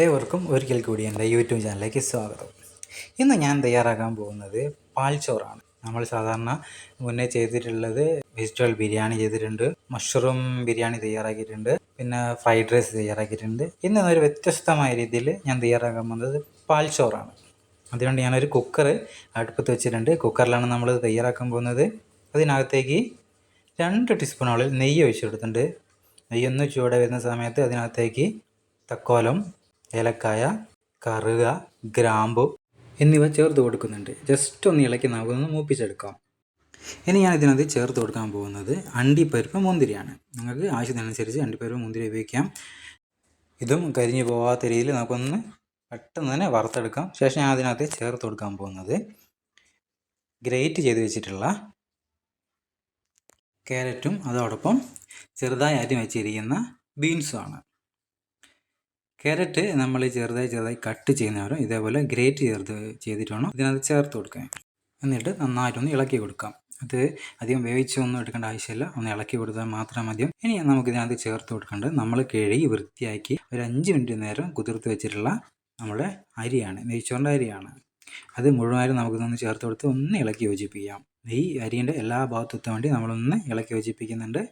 ഏവർക്കും ഒരിക്കൽ കൂടി എന്റെ യൂട്യൂബ് ചാനലിലേക്ക് സ്വാഗതം. ഇന്ന് ഞാൻ തയ്യാറാക്കാൻ പോകുന്നത് പാൽച്ചോറാണ് നമ്മൾ സാധാരണ മുന്നേ ചെയ്തിട്ടുള്ളത് വെജിറ്റബിൾ ബിരിയാണി ചെയ്തിട്ടുണ്ട് മഷ്റൂം ബിരിയാണി തയ്യാറാക്കിയിട്ടുണ്ട് പിന്നെ ഫ്രൈഡ് റൈസ് തയ്യാറാക്കിയിട്ടുണ്ട്. ഇന്ന് ഒരു വ്യത്യസ്തമായ രീതിയിൽ ഞാൻ തയ്യാറാക്കാൻ പോകുന്നത് പാൽച്ചോറാണ് അതുകൊണ്ട് ഞാനൊരു കുക്കർ അടുപ്പത്ത് വെച്ചിട്ടുണ്ട്. കുക്കറിലാണ് നമ്മൾ തയ്യാറാക്കാൻ പോകുന്നത്. അതിനകത്തേക്ക് രണ്ട് ടീസ്പൂണോളിൽ നെയ്യ് ഒഴിച്ചെടുത്തിട്ടുണ്ട്. നെയ്യൊന്ന് ചൂടെ വരുന്ന സമയത്ത് അതിനകത്തേക്ക് തക്കോലം ഏലക്കായ കറുക ഗ്രാമ്പു എന്നിവ ചേർത്ത് കൊടുക്കുന്നുണ്ട്. ജസ്റ്റ് ഒന്ന് ഇളക്കി നമുക്കൊന്ന് മൂപ്പിച്ചെടുക്കാം. ഇനി ഞാൻ ഇതിനകത്ത് ചേർത്ത് കൊടുക്കാൻ പോകുന്നത് അണ്ടിപ്പരിപ്പ് മുന്തിരിയാണ്. നിങ്ങൾക്ക് ആവശ്യത്തിനനുസരിച്ച് അണ്ടിപ്പരിപ്പ് മുന്തിരി ഉപയോഗിക്കാം. ഇതും കരിഞ്ഞു പോകാത്ത രീതിയിൽ നമുക്കൊന്ന് പെട്ടെന്ന് തന്നെ വറുത്തെടുക്കാം. ശേഷം ഞാൻ അതിനകത്ത് ചേർത്ത് കൊടുക്കാൻ പോകുന്നത് ഗ്രേറ്റ് ചെയ്ത് വെച്ചിട്ടുള്ള ക്യാരറ്റും അതോടൊപ്പം ചെറുതായി അരി വെച്ചിരിക്കുന്ന ബീൻസുമാണ് ക്യാരറ്റ് നമ്മൾ ചെറുതായി ചെറുതായി കട്ട് ചെയ്യുന്നവരും ഇതേപോലെ ഗ്രേറ്റ് ചേർത്ത് ചെയ്തിട്ട് വേണം ഇതിനകത്ത് ചേർത്ത് കൊടുക്കാൻ. എന്നിട്ട് നന്നായിട്ടൊന്ന് ഇളക്കി കൊടുക്കാം. അത് അധികം വേവിച്ചൊന്നും എടുക്കേണ്ട ആവശ്യമില്ല. ഒന്ന് ഇളക്കി കൊടുത്താൽ മാത്രം മതിയും ഇനി നമുക്ക് ഇതിനകത്ത് ചേർത്ത് കൊടുക്കേണ്ടത് നമ്മൾ കഴുകി വൃത്തിയാക്കി ഒരു അഞ്ച് മിനിറ്റ് നേരം കുതിർത്ത് വെച്ചിട്ടുള്ള നമ്മുടെ അരിയാണ്. നെയ്ച്ചോറിന്റെ അരിയാണ്. അത് മുഴുവനായും നമുക്കിതൊന്ന് ചേർത്ത് കൊടുത്ത് ഒന്ന് ഇളക്കി യോജിപ്പിക്കാം. ഈ അരിന്റെ എല്ലാ ഭാഗത്തും വേണ്ടി നമ്മളൊന്ന് ഇളക്കി യോജിപ്പിക്കുന്നുണ്ട്.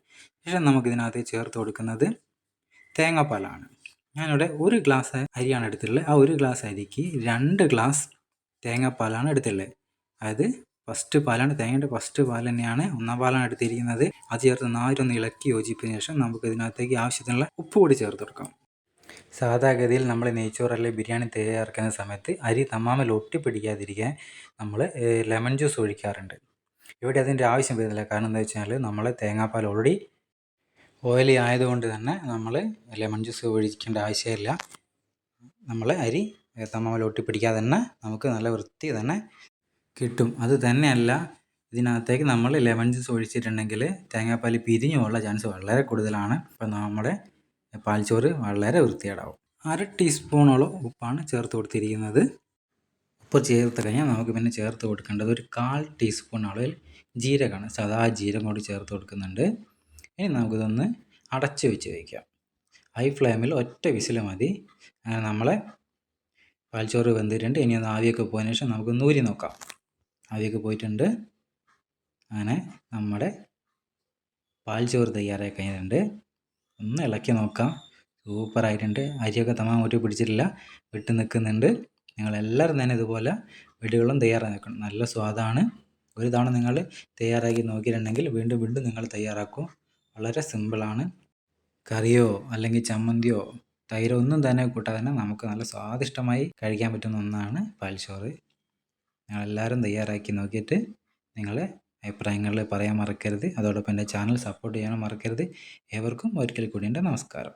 ശേഷം നമുക്കിതിനകത്ത് ചേർത്ത് കൊടുക്കുന്നത് തേങ്ങാപ്പാലാണ്. ഞാനിവിടെ ഒരു ഗ്ലാസ് അരിയാണ് എടുത്തിട്ടുള്ളത്. ആ ഒരു ഗ്ലാസ് അരിക്ക് രണ്ട് ഗ്ലാസ് തേങ്ങാപ്പാലാണ് എടുത്തിട്ടുള്ളത്. അതായത് ഫസ്റ്റ് പാലാണ്. തേങ്ങയുടെ ഫസ്റ്റ് പാൽ തന്നെയാണ് ഒന്നാം പാലാണ് എടുത്തിരിക്കുന്നത്. അത് ചേർത്ത് നാരൊന്ന് ഇളക്കി യോജിപ്പിന് ശേഷം നമുക്ക് ഇതിനകത്തേക്ക് ആവശ്യത്തിനുള്ള ഉപ്പ് കൂടി ചേർത്ത് കൊടുക്കാം. സാധാഗതിയിൽ നമ്മൾ നെയ്ച്ചോറ് അല്ലെങ്കിൽ ബിരിയാണി തയ്യാറാക്കുന്ന സമയത്ത് അരി തമാമൽ ഒട്ടിപ്പിടിക്കാതിരിക്കാൻ നമ്മൾ ലെമൺ ജ്യൂസ് ഒഴിക്കാറുണ്ട്. ഇവിടെ അതിന്റെ ആവശ്യം വരുന്നില്ല. കാരണം എന്താ വെച്ചാൽ നമ്മൾ തേങ്ങാപ്പാൽ ഓൾറെഡി ഓയിലി ആയതുകൊണ്ട് തന്നെ നമ്മൾ ലെമൺ ജ്യൂസ് ഒഴിക്കേണ്ട ആവശ്യമില്ല. നമ്മൾ അരി തമ്മിൽ ഒട്ടിപ്പിടിക്കാതെ തന്നെ നമുക്ക് നല്ല വൃത്തി തന്നെ കിട്ടും. അത് തന്നെയല്ല ഇതിനകത്തേക്ക് നമ്മൾ ലെമൺ ജ്യൂസ് ഒഴിച്ചിട്ടുണ്ടെങ്കിൽ തേങ്ങാപ്പാൽ പിരിഞ്ഞു പോകാനുള്ള ചാൻസ് വളരെ കൂടുതലാണ്. അപ്പോൾ നമ്മുടെ പാൽച്ചോറ് വളരെ വൃത്തികേടാവും. അര ടീസ്പൂണോളം ഉപ്പാണ് ചേർത്ത് കൊടുത്തിരിക്കുന്നത്. ഉപ്പ് ചേർത്ത് കഴിഞ്ഞാൽ നമുക്ക് പിന്നെ ചേർത്ത് കൊടുക്കേണ്ടത് ഒരു കാൽ ടീസ്പൂൺ അളവിൽ ജീരകമാണ്. സാധാ ജീരകം കൂടി ചേർത്ത് കൊടുക്കുന്നുണ്ട്. ഇനി നമുക്കിതൊന്ന് അടച്ച് വെച്ച് വയ്ക്കാം ഹൈ ഫ്ലെയിമിൽ ഒറ്റ വിസിൽ മതി. അങ്ങനെ നമ്മളെ പാൽച്ചോറ് വെന്തിട്ടുണ്ട്. ഇനി ഒന്ന് ആവിയൊക്കെ പോയതിനു ശേഷം നമുക്ക് നൂരി നോക്കാം. ആവിയൊക്കെ പോയിട്ടുണ്ട്. അങ്ങനെ നമ്മുടെ പാൽച്ചോറ് തയ്യാറായി കഴിഞ്ഞിട്ടുണ്ട്. ഒന്ന് ഇളക്കി നോക്കാം. സൂപ്പറായിട്ടുണ്ട്. അരിയൊക്കെ തമാ ഊറ്റി പിടിച്ചിട്ടില്ല. വിട്ട് നിൽക്കുന്നുണ്ട്. നിങ്ങളെല്ലാവരും തന്നെ ഇതുപോലെ വീടുകളും തയ്യാറാക്കി നല്ല സ്വാദാണ്. ഒരു തവണ നിങ്ങൾ തയ്യാറാക്കി നോക്കിയിട്ടുണ്ടെങ്കിൽ വീണ്ടും വീണ്ടും നിങ്ങൾ തയ്യാറാക്കും. വളരെ സിമ്പിളാണ്. കറിയോ അല്ലെങ്കിൽ ചമ്മന്തിയോ തൈരോ ഒന്നും തന്നെ കൂട്ടാതെ തന്നെ നമുക്ക് നല്ല സ്വാദിഷ്ടമായി കഴിക്കാൻ പറ്റുന്ന ഒന്നാണ് പാൽച്ചോറ്. നിങ്ങളെല്ലാവരും തയ്യാറാക്കി നോക്കിയിട്ട് നിങ്ങളെ അഭിപ്രായങ്ങളിൽ പറയാൻ മറക്കരുത്. അതോടൊപ്പം എന്റെ ചാനൽ സപ്പോർട്ട് ചെയ്യാനും മറക്കരുത്. ഏവർക്കും ഒരിക്കൽ കൂടി എന്റെ നമസ്കാരം.